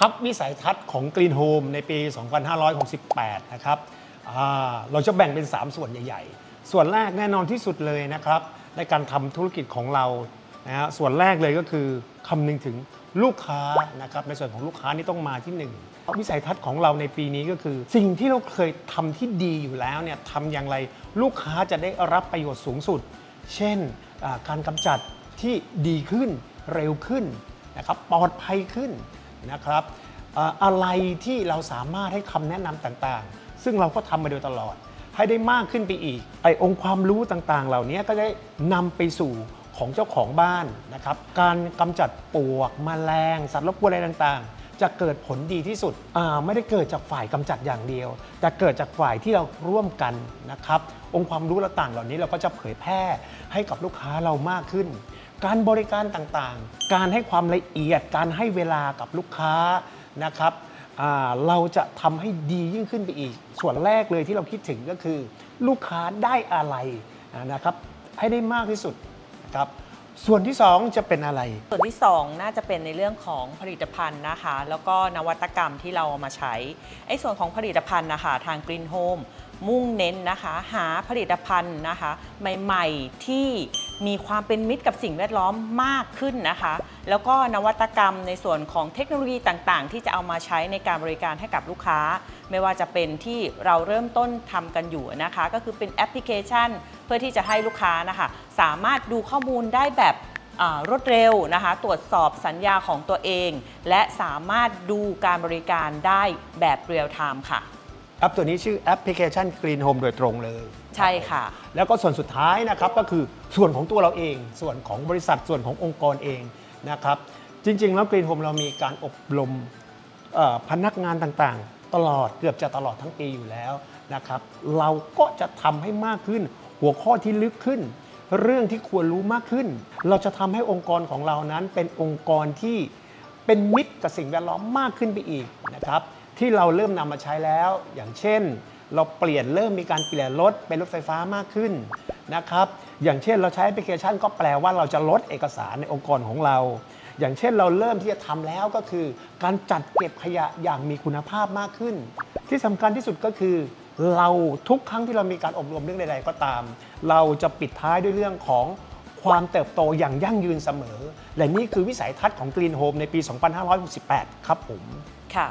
ครับวิสัยทัศน์ของ Green Home ในปี 2568 นะครับเราจะแบ่งเป็น 3 ส่วนใหญ่ ๆ ส่วนแรกแน่นอนที่สุดเลยนะครับ ในการทำธุรกิจของเรานะฮะส่วนแรกเลยก็คือคำนึงถึงลูกค้านะครับในส่วนของลูกค้านี่ต้องมาที่หนึ่งวิสัยทัศน์ของเราในปีนี้ก็คือ สิ่งที่เราเคยทำที่ดีอยู่แล้วเนี่ยทำอย่างไรลูกค้าจะได้รับประโยชน์สูงสุด เช่นการกำจัดที่ดีขึ้นเร็วขึ้นนะครับปลอดภัยขึ้น นะครับอะไรที่เราสามารถให้คำแนะนำต่างๆ ซึ่งเราก็ทำมาโดยตลอด ให้ได้มากขึ้นไปอีก ไอองค์ความรู้ต่างๆ เหล่านี้ก็ได้นำไปสู่ของเจ้าของบ้านนะครับ การกำจัดปลวกแมลงสัตว์รบกวนอะไรต่างๆ จะเกิดผลดีที่สุด ไม่ได้เกิดจากฝ่ายกำจัดอย่างเดียว แต่เกิดจากฝ่ายที่เราร่วมกันนะครับ องค์ความรู้ต่างๆ เหล่านี้เราก็จะเผยแพร่ให้กับลูกค้าเรามากขึ้น การบริการต่างๆ การให้ความละเอียด การให้เวลากับลูกค้านะครับเราจะทำให้ดียิ่งขึ้นไปอีก ส่วนแรกเลยที่เราคิดถึงก็คือ ลูกค้าได้อะไรนะครับให้ได้มากที่สุดนะครับส่วนที่สองจะเป็นอะไร ส่วนที่ 2 น่าจะเป็นในเรื่องของผลิตภัณฑ์นะคะ แล้วก็นวัตกรรมที่เราเอามาใช้ไอ้ส่วนของผลิตภัณฑ์นะคะทาง Green Home มุ่งเน้นนะคะ หาผลิตภัณฑ์นะคะ ใหม่ ๆ ที่ มีความเป็นมิตรกับสิ่งแวดล้อมมากขึ้นนะคะ แล้วก็นวัตกรรมในส่วนของเทคโนโลยีต่างๆ ที่จะเอามาใช้ในการบริการให้กับลูกค้า ไม่ว่าจะเป็นที่เราเริ่มต้นทำกันอยู่นะคะ ก็คือเป็นแอปพลิเคชัน เพื่อที่จะให้ลูกค้านะคะ สามารถดูข้อมูลได้แบบรวดเร็วนะคะ ตรวจสอบสัญญาของตัวเอง และสามารถดูการบริการได้แบบเรียลไทม์ค่ะ แอปตัวนี้ชื่อแอปพลิเคชัน Green Home โดยตรงเลย ใช่ค่ะ แล้วก็ส่วนสุดท้ายนะครับก็คือส่วนของตัวเราเอง ส่วนของบริษัทส่วนขององค์กรเองนะครับ จริง ๆ แล้ว Green Home เรามีการอบรมเอ่อพนักงานต่างๆ ตลอดเกือบจะตลอดทั้งปีอยู่แล้วนะครับ เราก็จะทำให้มากขึ้น หัวข้อที่ลึกขึ้น เรื่องที่ควรรู้มากขึ้น เราจะทำให้องค์กรของเรานั้นเป็นองค์กรที่เป็นมิตรกับสิ่งแวดล้อมมากขึ้นไปอีกนะครับ ที่เราเริ่มนำมาใช้แล้ว อย่างเช่น เราเปลี่ยนเริ่มมีการเปลี่ยนรถเป็นรถไฟฟ้ามากขึ้นนะครับอย่างเช่นเราใช้แอปพลิเคชันก็แปลว่าเราจะลดเอกสารในองค์กรของเรา อย่างเช่นเราเริ่มที่จะทำแล้วก็คือ การจัดเก็บขยะอย่างมีคุณภาพมากขึ้น ที่สำคัญที่สุดก็คือ เราทุกครั้งที่เรามีการอบรมเรื่องใด ๆ ก็ตาม เราจะปิดท้ายด้วยเรื่องของความเติบโตอย่างยั่งยืนเสมอ และนี่คือวิสัยทัศน์ของ Green Home ในปี 2568 ครับผม ค่ะ